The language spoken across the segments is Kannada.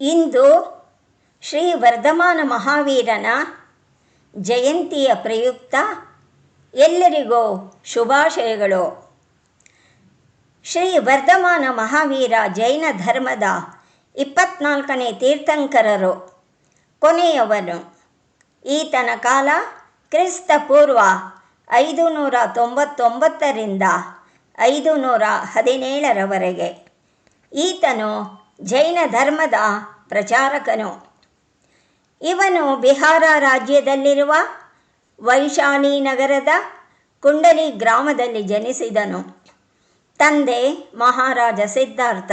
ಇಂದು ಶ್ರೀ ವರ್ಧಮಾನ ಮಹಾವೀರನ ಜಯಂತಿಯ ಪ್ರಯುಕ್ತ ಎಲ್ಲರಿಗೂ ಶುಭಾಶಯಗಳು. ಶ್ರೀ ವರ್ಧಮಾನ ಮಹಾವೀರ ಜೈನ ಧರ್ಮದ ಇಪ್ಪತ್ನಾಲ್ಕನೇ ತೀರ್ಥಂಕರರು. ಕೊನೆಯವನು. ಈತನ ಕಾಲ ಕ್ರಿಸ್ತ ಪೂರ್ವ ಐದು ನೂರ ತೊಂಬತ್ತೊಂಬತ್ತರಿಂದ ಐದು ನೂರ ಹದಿನೇಳರವರೆಗೆ ಈತನು ಜೈನ ಧರ್ಮದ ಪ್ರಚಾರಕನು. ಇವನು ಬಿಹಾರ ರಾಜ್ಯದಲ್ಲಿರುವ ವೈಶಾಲಿ ನಗರದ ಕುಂಡಲಿ ಗ್ರಾಮದಲ್ಲಿ ಜನಿಸಿದನು. ತಂದೆ ಮಹಾರಾಜ ಸಿದ್ಧಾರ್ಥ,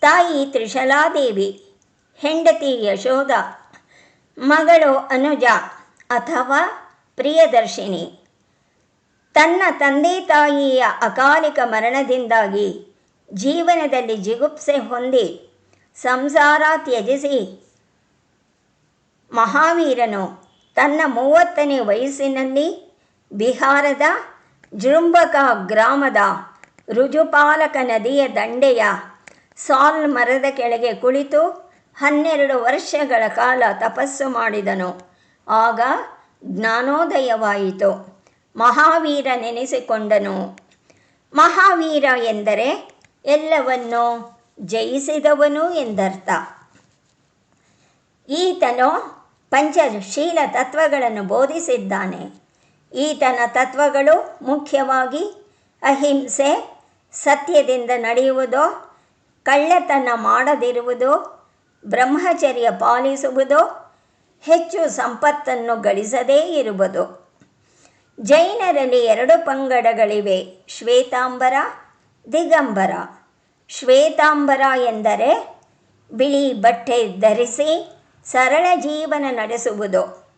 ತಾಯಿ ತ್ರಿಶಲಾದೇವಿ, ಹೆಂಡತಿ ಯಶೋಧ, ಮಗಳು ಅನುಜ ಅಥವಾ ಪ್ರಿಯದರ್ಶಿನಿ. ತನ್ನ ತಂದೆ ತಾಯಿಯ ಅಕಾಲಿಕ ಮರಣದಿಂದಾಗಿ ಜೀವನದಲ್ಲಿ ಜಿಗುಪ್ಸೆ ಹೊಂದಿ ಸಂಸಾರ ತ್ಯಜಿಸಿ ಮಹಾವೀರನು ತನ್ನ ಮೂವತ್ತನೇ ವಯಸ್ಸಿನಲ್ಲಿ ಬಿಹಾರದ ಜೃಂಬಕ ಗ್ರಾಮದ ರುಜುಪಾಲಕ ನದಿಯ ದಂಡೆಯ ಸಾಲ್ ಮರದ ಕೆಳಗೆ ಕುಳಿತು ಹನ್ನೆರಡು ವರ್ಷಗಳ ಕಾಲ ತಪಸ್ಸು ಮಾಡಿದನು. ಆಗ ಜ್ಞಾನೋದಯವಾಯಿತು. ಮಹಾವೀರ ನೆನೆಸಿಕೊಂಡನು ಮಹಾವೀರ ಎಂದರೆ ಎಲ್ಲವನ್ನೂ ಜಯಿಸಿದವನು ಎಂದರ್ಥ. ಈತನು ಪಂಚಶೀಲ ತತ್ವಗಳನ್ನು ಬೋಧಿಸಿದ್ದಾನೆ. ಈತನ ತತ್ವಗಳು ಮುಖ್ಯವಾಗಿ ಅಹಿಂಸೆ, ಸತ್ಯದಿಂದ ನಡೆಯುವುದು, ಕಳ್ಳತನ ಮಾಡದಿರುವುದು, ಬ್ರಹ್ಮಚರ್ಯ ಪಾಲಿಸುವುದು, ಹೆಚ್ಚು ಸಂಪತ್ತನ್ನು ಗಳಿಸದೇ ಇರುವುದು. ಜೈನರಲ್ಲಿ ಎರಡು ಪಂಗಡಗಳಿವೆ, ಶ್ವೇತಾಂಬರ ದಿಗಂಬರ. ಶ್ವೇತಾಂಬರ ಎಂದರೆ ಬಿಳಿ ಬಟ್ಟೆ ಧರಿಸಿ ಸರಳ ಜೀವನ ನಡೆಸುವುದು.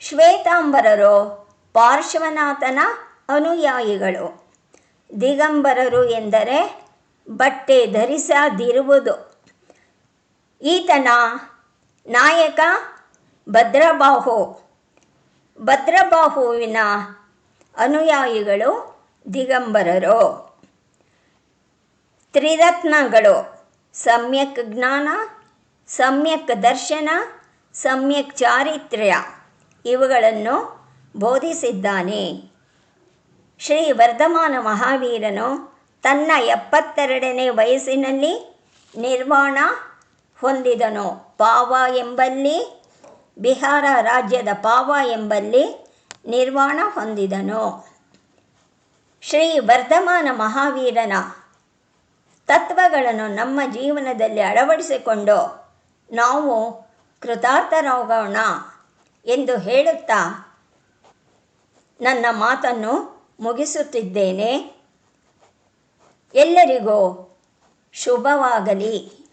ಶ್ವೇತಾಂಬರರು ಪಾರ್ಶ್ವನಾಥನ ಅನುಯಾಯಿಗಳು. ದಿಗಂಬರರು ಎಂದರೆ ಬಟ್ಟೆ ಧರಿಸದಿರುವುದು. ಈತನ ನಾಯಕ ಭದ್ರಬಾಹು. ಭದ್ರಬಾಹುವಿನ ಅನುಯಾಯಿಗಳು ದಿಗಂಬರರು. ತ್ರಿರತ್ನಗಳು. ಸಮ್ಯಕ್ ಜ್ಞಾನ, ಸಮ್ಯಕ್ ದರ್ಶನ, ಸಮ್ಯಕ್ ಚಾರಿತ್ರ್ಯ ಇವುಗಳನ್ನು ಬೋಧಿಸಿದ್ದಾನೆ. ಶ್ರೀ ವರ್ಧಮಾನ ಮಹಾವೀರನು ತನ್ನ ಎಪ್ಪತ್ತೆರಡನೇ ವಯಸ್ಸಿನಲ್ಲಿ ನಿರ್ವಾಣ ಹೊಂದಿದನು. ಪಾವ ಎಂಬಲ್ಲಿ, ಬಿಹಾರ ರಾಜ್ಯದ ಪಾವ ಎಂಬಲ್ಲಿ ನಿರ್ವಾಣ ಹೊಂದಿದನು. ಶ್ರೀ ವರ್ಧಮಾನ ಮಹಾವೀರನ ತತ್ವಗಳನ್ನು ನಮ್ಮ ಜೀವನದಲ್ಲಿ ಅಳವಡಿಸಿಕೊಂಡು ನಾವು ಕೃತಾರ್ಥರಾಗೋಣ ಎಂದು ಹೇಳುತ್ತಾ ನನ್ನ ಮಾತನ್ನು ಮುಗಿಸುತ್ತಿದ್ದೇನೆ. ಎಲ್ಲರಿಗೂ ಶುಭವಾಗಲಿ.